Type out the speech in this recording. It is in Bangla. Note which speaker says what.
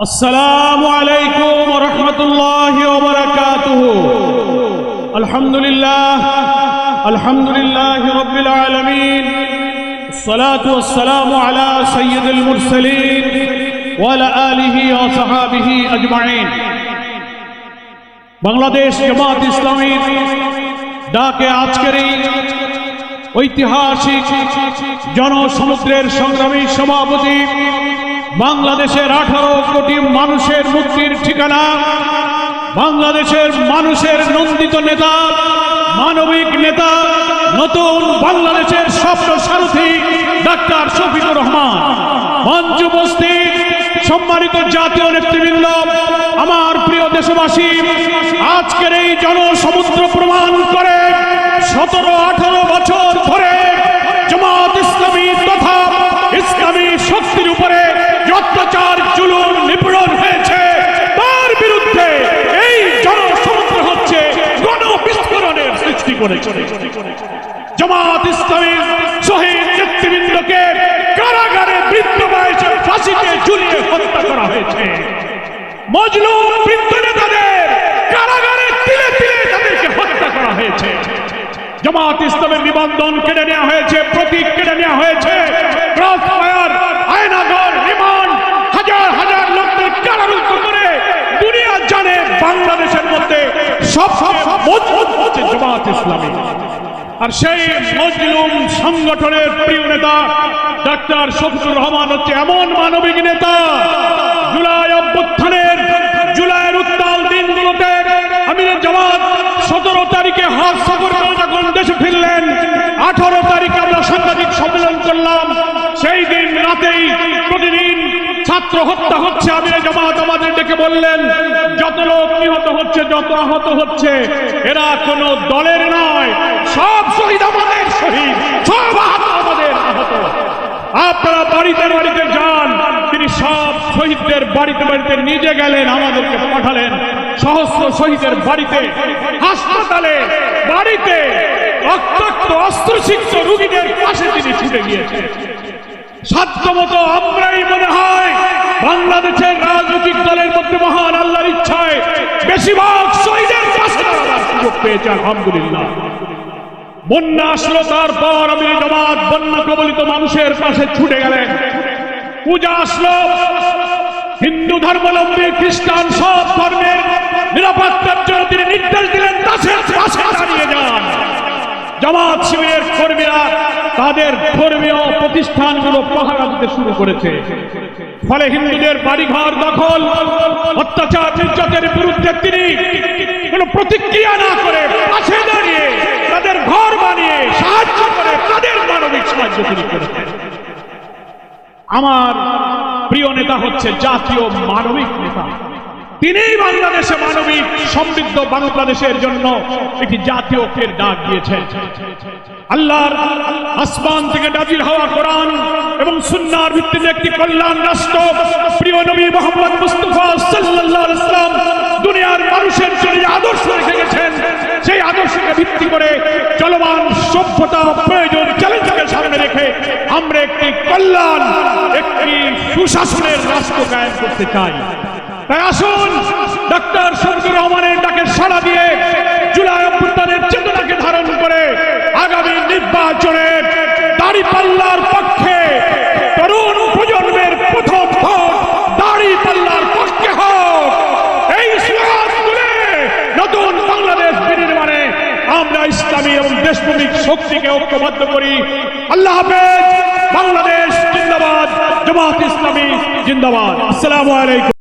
Speaker 1: السلام عليكم ورحمة الله وبركاته الحمد لله الحمد لله رب العالمين الصلاة والسلام على سيد المرسلين وعلى آله وصحابه أجمعين বাংলাদেশ জামাত ইসলামীর ডাকে আজকের এই ঐতিহাসিক জনসমুদ্রের সংগ্রামী সভাপতি বাংলাদেশের আঠারো কোটি মানুষের মুক্তির ঠিকানা, বাংলাদেশের মানুষের নন্দিত নেতা, মানবিক নেতা, নতুন বাংলাদেশের স্বপ্ন সারথী ডাক্তার শফিকুর রহমান। মঞ্চ উপস্থিত সম্মানিত জাতীয় নেতৃবৃন্দ, আমার প্রিয় দেশবাসী, আজকের এই জনসমুদ্র প্রমাণ করে সতেরো আঠারো বছর ধরে করেছে। জামাত ইসলামীর শহীদ নেতৃবৃন্দকে কারাগারে বৃদ্ধ বয়সে ফাঁসিতে ঝুলিয়ে হত্যা করা হয়েছে। মজলুম বৃদ্ধ নেতাদের কারাগারে তিলে তিলে তাদেরকে হত্যা করা হয়েছে। জামাত ইসলামের নিবন্ধন কেড়ে নেওয়া হয়েছে, প্রতীক কেড়ে নেওয়া হয়েছে ক্রস ফায়ার আয়নাগর রিমান্ড হাজার হাজার লোকদের কারারুদ্ধ করে দুনিয়া জানে বাংলাদেশের মধ্যে সব সব সব মজবুত হচ্ছে জামাত ইসলামী। আর সেই মজলুম সংগঠনের প্রিয় নেতা, ডাক্তার শফিকুর রহমান হচ্ছে এমন মানবিক নেতা, জুলাই অভ্যুত্থানের, জুলাইয়ের উত্তাল দিনগুলোতে আমিরের জামাত সতেরো তারিখে হাত সফর করে যখন দেশে ফিরলেন, আঠারো তারিখে আমরা সাংবাদিক সম্মেলন করলাম। সেই দিন রাতেই প্রতিদিন ছাত্র হত্যা হচ্ছে, আমিরে জামাত আমাদের ডেকে বললেন, যত লোক নিহত হচ্ছে, যত আহত হচ্ছে, এরা কোনো দলের নয়, সব শহীদ আমাদের শহীদ, সব আহত আমাদের আহত। আপনারা বাড়িতে বাড়িতে যান, তিনি সব শহীদদের বাড়িতে বাড়িতে নিজে গেলেন, আমাদেরকে পাঠালেন, সহস্র শহীদের বাড়িতে, হাসপাতালে, বাড়িতে, রক্তাক্ত অস্ত্রসিক্ত রুগীদের পাশে তিনি ছুটে গিয়েছেন। সাধ্যমতো আমরাই মনে বাংলাদেশের রাজনৈতিক দলের মধ্যে মহান আল্লাহর ইচ্ছায় বেশিরভাগ শহীদের সুযোগ পেয়েছে, আলহামদুলিল্লাহ। বন্যা আসলো, তারপর আমি জামাত বন্যা কবলিত মানুষের পাশে ছুটে গেলেন। পূজা আসলো, হিন্দু ধর্মাবলম্বী, খ্রিস্টান, সব ধর্মের নিরাপত্তার জন্য তিনি নির্দেশ দিলেন পাশে দাঁড়িয়ে যান। জামাত শিবিরের কর্মীরা তাদের ধর্মীয় প্রতিষ্ঠানগুলো পাহারা দিতে শুরু করেছে। ফলে হিন্দুদের বাড়িঘর দখল, অত্যাচার, নির্যাতনের বিরুদ্ধে তিনি কোনো প্রতিক্রিয়া না করে পাশে দাঁড়িয়ে তাদের ঘর বানিয়ে সাহায্য করে তাদের মানবিক সাহায্য তিনি আমার প্রিয় নেতা হচ্ছে জাতীয় মানবিক নেতা। তিনিই বাংলাদেশে মানবিক সমৃদ্ধ বাংলাদেশের জন্য একটি জাতীয় ঐক্যের ডাক দিয়েছেন। আল্লাহর আসমান থেকে নাজির হওয়া কোরআন এবং সুন্নার ভিত্তিতে একটি কল্যাণ রাষ্ট্র, প্রিয় নবী মোহাম্মদ মুস্তফা সাল্লাল্লাহু আলাইহি সাল্লাম দুনিয়ার মানুষের জন্য আদর্শ রেখে গেছেন, সেই আদর্শকে ভিত্তি করে চলমান সভ্যতা প্রয়োজন চ্যালেঞ্জকে সামনে রেখে আমরা একটি কল্যাণ, একটি সুশাসনের রাষ্ট্র কায়েম করতে চাই। আসুন ডক্টর শফিকুর রহমানের ডাকে সাড়া দিয়ে জুলাই অভ্যুত্থানের চেতনাকে ধারণ করে আগামী নির্বাচনে দাড়ি পাল্লার পক্ষে তরুণ প্রজন্মের প্রথম ভোট দাড়ি পাল্লার পক্ষে হোক। এই নতুন বাংলাদেশ বিনির্মাণে আমরা ইসলামী এবং দেশপ্রেমিক শক্তিকে ঐক্যবদ্ধ করি। আল্লাহ হাফেজ, বাংলাদেশ জিন্দাবাদ, জামাত ইসলামী জিন্দাবাদ। আসসালামু আলাইকুম।